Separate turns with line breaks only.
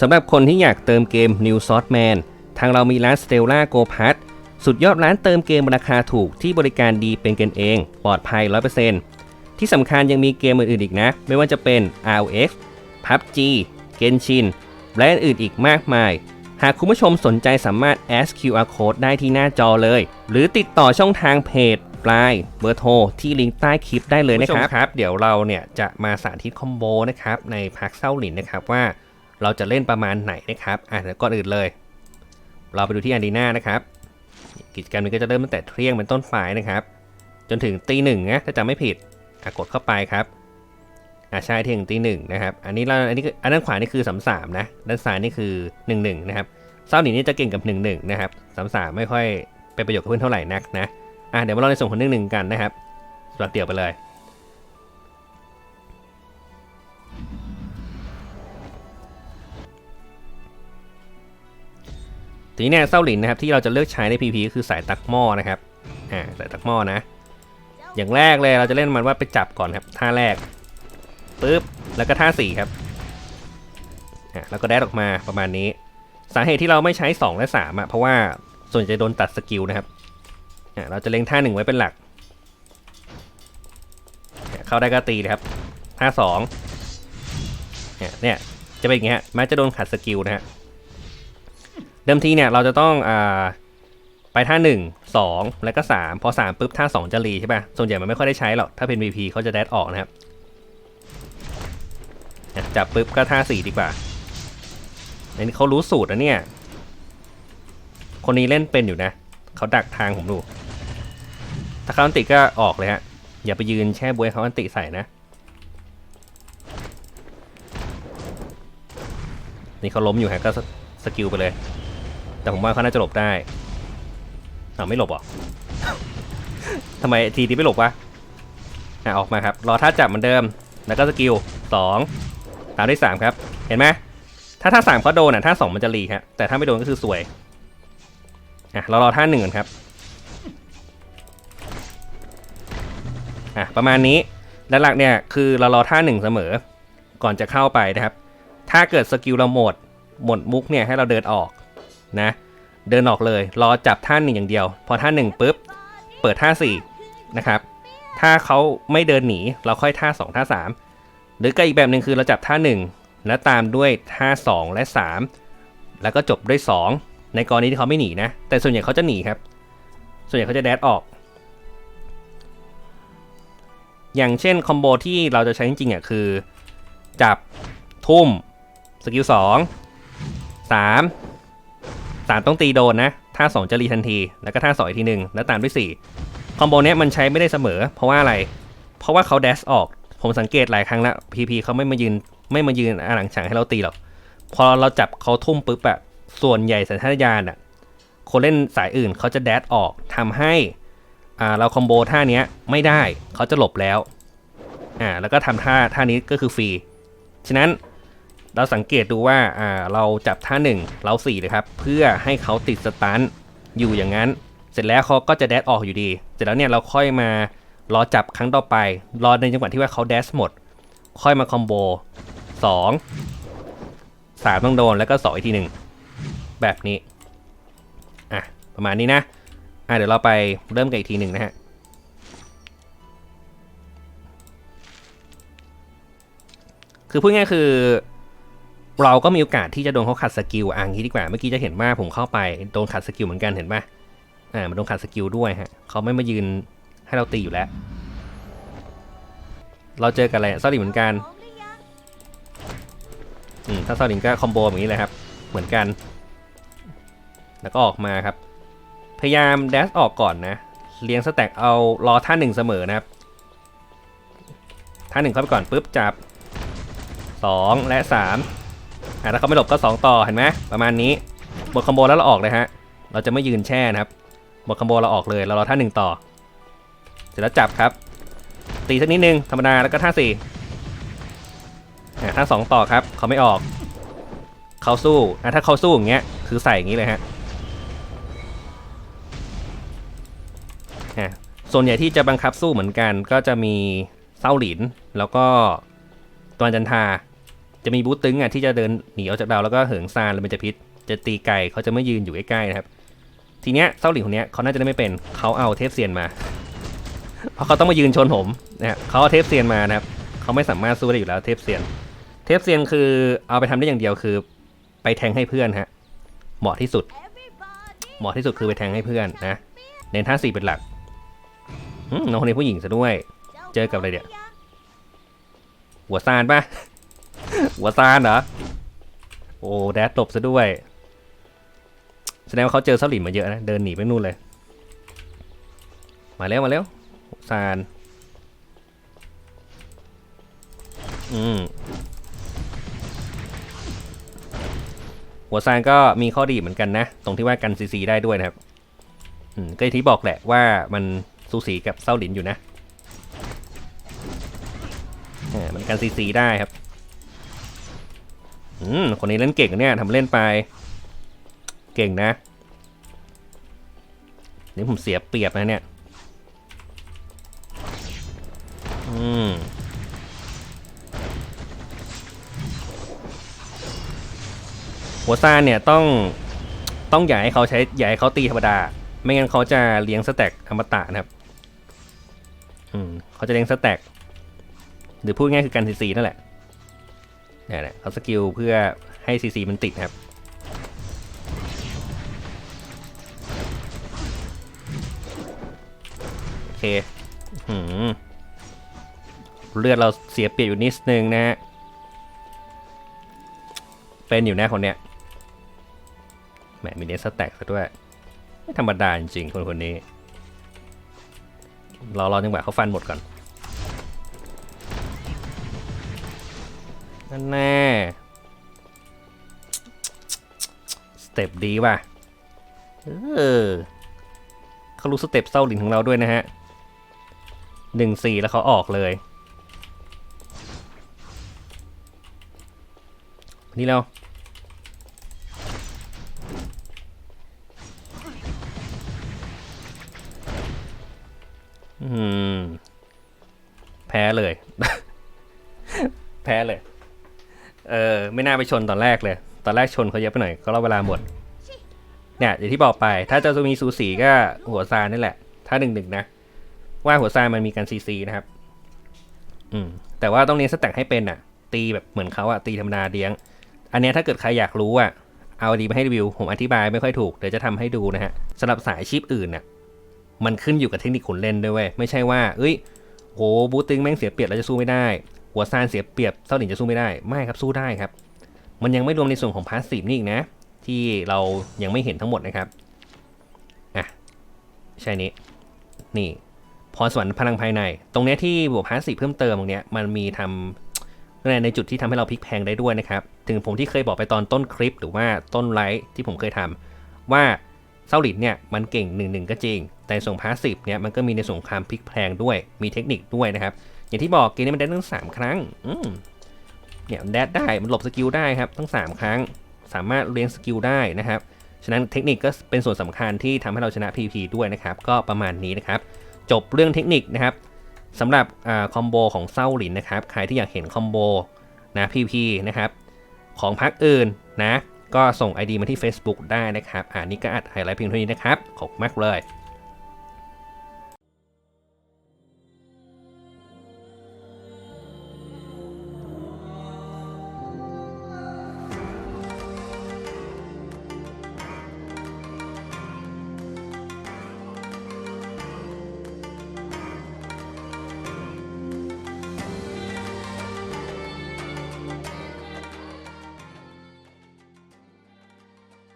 สำหรับคนที่อยากเติมเกม New s o u r c e Man ทางเรามีร้าน Stella Go Pass สุดยอดร้านเติมเกมราคาถูกที่บริการดีเป็นกันเอง ปลอดภัย 100%ที่สำคัญยังมีเกมอื่นๆอีกนะ ไม่ว่าจะเป็น ROX PUBG Genshin และอื่นอีกมากมาย หากคุณผู้ชมสนใจสามารถ ask QR code ได้ที่หน้าจอเลย หรือติดต่อช่องทางเพจปลายเบอร์โทรที่ลิงก์ใต้คลิปได้เลยนะครับครับ เดี๋ยวเราเนี่ยจะมาสาธิตคอมโบนะครับในพักเส้าหลินนะครับว่า เราจะเล่นประมาณไหนนะครับอะเดี๋ยวก่อนอื่นเลย เราไปดูที่อารีนานะครับ กิจกรรมนี้ก็จะเริ่มตั้งแต่เที่ยงเป็นต้นไปนะครับ จนถึงตีหนึ่งนะถ้าจำไม่ผิดอะกดเข้าไปครับอะใช่เที่ยงตีหนึ่งนะครับ อันนี้เราอันนี้คืออันด้านขวานี่คือสามสามนะ ด้านซ้ายนี่คือหนึ่งหนึ่งนะครับเศร้าหนีนี่จะเก่งกับหนึ่งหนึ่งนะครับสามสามไม่ค่อยเป็นประโยชน์กับเพื่อนเท่าไหร่นักนะอะเดี๋ยวมาลองในส่วนของหนึ่งหนึ่งกันนะครับสลับเดี่ยวไปเลย ทีนี้เนี่ยเส้าหลินนะครับที่เราจะเลือกใช้ใน PP ก็คือสายตักหม้อนะครับอ่าสายตักหม้อนะ อย่างแรกเลยเราจะเล่นมันว่าไปจับก่อนครับท่าแรกปึ๊บแล้วก็ท่าสี่ครับอ่าแล้วก็แดดออกมาประมาณนี้ สาเหตุที่เราไม่ใช้ 2 และ3อะเพราะว่าส่วนใหญ่จะโดนตัดสกิลนะครับอ่าเราจะเล็งท่าหนึ่งไว้เป็นหลัก เข้าได้ก็ตีเลยครับท่าสองเนี่ยเนี่ยจะเป็นอย่างเงี้ยมันจะโดนขัดสกิลนะฮะ เดิมทีเนี่ยเราจะต้องอาไปท่า 1 2 แล้วก็ 3 พอ 3ปุ๊บท่า 2 จะรีใช่ป่ะ ส่วนใหญ่มันไม่ค่อยได้ใช้หรอก ถ้าเป็น VP เขาจะแดดออกนะครับ จับปุ๊บก็ท่า 4 ดีกว่าอันนี้เขารู้สูตรนะเนี่ย คนนี้เล่นเป็นอยู่นะ เขาดักทางผมดู ถ้าเขาอันติก็ออกเลยฮะ อย่าไปยืนแช่บวยเขาอันติใส่นะ นี่เขาล้มอยู่ฮะก็สสกิลไปเลย แต่ผมว่าเขาน่าจะหลบได้อ้าไม่หลบหรอทำไมทีนี้ไม่หลบวะอะออกมาครับ รอท่าจับเหมือนเดิม แล้วก็สกิลสองตามด้วยสามครับ เห็นไหมถ้าท่าสามเขาโดนอะท่าสองมันจะรีครับแต่ถ้าไม่โดนก็คือสวยอะเรารอท่าหนึ่งก่อนครับอะประมาณนี้ด้านหลักเนี่ยคือเรารอท่าหนึ่งเสมอ ก่อนจะเข้าไปนะครับ ถ้าเกิดสกิลเราหมดหมดมุกเนี่ยให้เราเดินออก นะ เดินออกเลย รอจับท่าหนึ่งอย่างเดียว พอท่าหนึ่งปุ๊บ เปิดท่าสี่นะครับ ถ้าเขาไม่เดินหนี เราค่อยท่าสองท่าสามหรือก็อีกแบบหนึ่งคือเราจับท่าหนึ่งแล้วตามด้วยท่าสองและสามแล้วก็จบด้วยสองในกรณีที่เขาไม่หนีนะ แต่ส่วนใหญ่เขาจะหนีครับ ส่วนใหญ่เขาจะแดดออก อย่างเช่นคอมโบที่เราจะใช้จริงๆอะคือ จับทุ่มสกิลสองสาม สามต้องตีโดนนะท่าสองจะรีทันที แล้วก็ท่าสองอีกทีหนึ่งแล้วตามด้วยสี่คอมโบเนี้ยมันใช้ไม่ได้เสมอ เพราะว่าอะไร เพราะว่าเขาแดชออก ผมสังเกตหลายครั้งแล้วพีพีเขาไม่มายืนไม่มายืนอาหลังฉางให้เราตีหรอก พอเราจับเขาทุ่มปุ๊บอะส่วนใหญ่สัญชาตญาณอะคนเล่นสายอื่นเขาจะแดชออกทำให้อ่าเราคอมโบท่าเนี้ยไม่ได้เขาจะหลบแล้วอ่าแล้วก็ทำท่าท่านี้ก็คือฟรี ฉะนั้น เราสังเกตดูว่าอ่าเราจับท่าหนึ่งเราสี่เลยครับ เพื่อให้เขาติดสตันอยู่อย่างนั้น เสร็จแล้วเขาก็จะแดดออกอยู่ดี เสร็จแล้วเนี่ยเราค่อยมารอจับครั้งต่อไป รอในจังหวะที่ว่าเขาแดชหมด ค่อยมาคอมโบสองสามต้องโดนแล้วก็สองอีกทีหนึ่งแบบนี้ อะ ประมาณนี้นะ อะ เดี๋ยวเราไปเริ่มกันอีกทีหนึ่งนะฮะคือพูดง่ายคือ เราก็มีโอกาสที่จะโดนเขาขัดสกิลอะงี้ดีกว่า เมื่อกี้จะเห็นว่าผมเข้าไปโดนขัดสกิลเหมือนกันเห็นปะอ่ามันโดนขัดสกิลด้วยฮะเขาไม่มายืนให้เราตีอยู่แล้ว เราเจอกันอะไรซาลิเหมือนกันอืมถ้าซาลิก็คอมโบแบบนี้เลยครับ เหมือนกัน แล้วก็ออกมาครับ พยายามแดชออกก่อนนะ เลี้ยงสแต็กเอารอท่าหนึ่งเสมอนะครับ ท่าหนึ่งเข้าไปก่อนปุ๊บจับ 2 และ 3 อะถ้าเขาไม่หลบก็ 2 ต่อเห็นไหมประมาณนี้หมดคอมโบแล้วเราออกเลยฮะ เราจะไม่ยืนแช่นะครับหมดคอมโบเราออกเลยเรารอท่าหนึ่งต่อ เสร็จแล้วจับครับ ตีสักนิดนึงธรรมดาแล้วก็ท่าสี่อะท่าสองต่อครับเขาไม่ออกเขาสู้อะถ้าเขาสู้อย่างเงี้ยคือใส่อย่างนี้เลยฮะอะส่วนใหญ่ที่จะบังคับสู้เหมือนกันก็จะมีเส้าหลิน แล้วก็ตวนจันทา จะมีบูตตึงอะที่จะเดินหนีออกจากดาวแล้วก็เหิงซานแล้วมันจะพิษ จะตีไกลเขาจะไม่ยืนอยู่ใกล้ๆนะครับ ทีเนี้ยเซาหลินคนเนี้ยเขาน่าจะได้ไม่เป็นเขาเอาเทพเซียนมา เพราะเขาต้องมายืนชนผมนะฮะเขาเอาเทพเซียนมานะครับเขาไม่สามารถสู้ได้อยู่แล้วเทพเซียน เทพเซียนคือเอาไปทำได้อย่างเดียวคือ ไปแทงให้เพื่อนฮะเหมาะที่สุด เหมาะที่สุดคือไปแทงให้เพื่อนนะเน้นท่าสี่เป็นหลักอืมน้องคนนี้ผู้หญิงซะด้วย เจอกับอะไรเดี๋ยวหัวซานปะ หัวซานเหรอ โอ้แดดตบซะด้วย แสดงว่าเขาเจอเซาหลินมาเยอะนะ เดินหนีไปนู่นเลย มาเร็วมาเร็วซาน อืม หัวซานก็มีข้อดีเหมือนกันนะ ตรงที่ว่ากันซีซีได้ด้วยนะครับ อืม ก็ที่บอกแหละว่ามันสูสีกับเซาหลินอยู่นะอ่ามันกันซีซีได้ครับ อืมคนนี้เล่นเก่งเนี่ยทำเล่นไป เก่งนะ นี่ผมเสียเปรียบนะเนี่ย อืมหัวซานเนี่ยต้องต้องอย่าให้เขาใช้อย่าให้เขาตีธรรมดา ไม่งั้นเขาจะเลี้ยงสแต็กอมตะนะครับ อืมเขาจะเลี้ยงสแต็กหรือพูดง่ายคือการซีซีนั่นแหละ นี่ยแหละเขาสกิลเพื่อให้ซีซีมันติดครับ โอเคหืมเลือดเราเสียเปรียบอยู่นิดนึงนะฮะ เป็นอยู่แน่คนเนี้ยแหมมีเนสแต็กซะด้วย ไม่ธรรมดาจริงๆคนคนนี้ รอรอจังหวะเขาฟันหมดก่อน นั่นแน่สเต็ปดีว่ะเออเขารู้สเต็ปเศร้าหลินของเราด้วยนะฮะหนึ่งสี่แล้วเขาออกเลยนี่แล้วแพ้เลย น่าไปชนตอนแรกเลย ตอนแรกชนเขาเยอะไปหน่อยก็รอเวลาหมด เนี่ยอย่างที่บอกไป ถ้าจะมีสูสีก็หัวซานนี่แหละ ถ้าหนึ่งหนึ่งนะ ว่าหัวซานมันมีการซีซีนะครับ อืม แต่ว่าต้องเน้นสแต็กให้เป็นอะ ตีแบบเหมือนเขาอะ ตีธรรมดาเลี้ยง อันนี้ถ้าเกิดใครอยากรู้อะ เอาดีมาให้รีวิว ผมอธิบายไม่ค่อยถูก เดี๋ยวจะทำให้ดูนะฮะสำหรับสายชีพอื่นน่ะ มันขึ้นอยู่กับเทคนิคคนเล่นด้วยเว้ย ไม่ใช่ว่า เอ้ย โห บูตตึงแม่งเสียเปรียบแล้วจะสู้ไม่ได้ หัวซานเสียเปรียบเซาหลินจะสู้ไม่ได้ ไม่ครับ สู้ได้ครับ มันยังไม่รวมในส่วนของพาสซีฟนี่อีกนะ ที่เรายังไม่เห็นทั้งหมดนะครับอะใช่นี้นี่พรสวรรค์พลังภายใน ตรงเนี้ยที่บวกพาสซีฟเพิ่มเติมตรงเนี้ยมันมีทำในในจุดที่ทำให้เราพลิกแพงได้ด้วยนะครับ ถึงผมที่เคยบอกไปตอนต้นคลิป หรือว่าต้นไลฟ์ที่ผมเคยทำว่าเซาหลินเนี่ยมันเก่งหนึ่งหนึ่งก็จริง แต่ส่งพาสซีฟเนี่ยมันก็มีในส่งความพลิกแพงด้วยมีเทคนิคด้วยนะครับ อย่างที่บอกเกมนี้มันได้ทั้งสามครั้ง อื เนี่ยแดดได้มันหลบสกิลได้ครับทั้ง 3 ครั้งสามารถเลี้ยงสกิลได้นะครับฉะนั้นเทคนิคก็เป็นส่วนสำคัญที่ทำให้เราชนะ PP ด้วยนะครับ ก็ประมาณนี้นะครับ จบเรื่องเทคนิคนะครับสำหรับอคอมโบของเซาหลินนะครับใครที่อยากเห็นคอมโบนะ PVP นะครับของพักอื่นนะ ก็ส่ง ID มาที่ Facebook ได้นะครับ อ่านี่ก็อัดไฮไลท์เพียงเท่านี้นะครับ ขอบมากเลย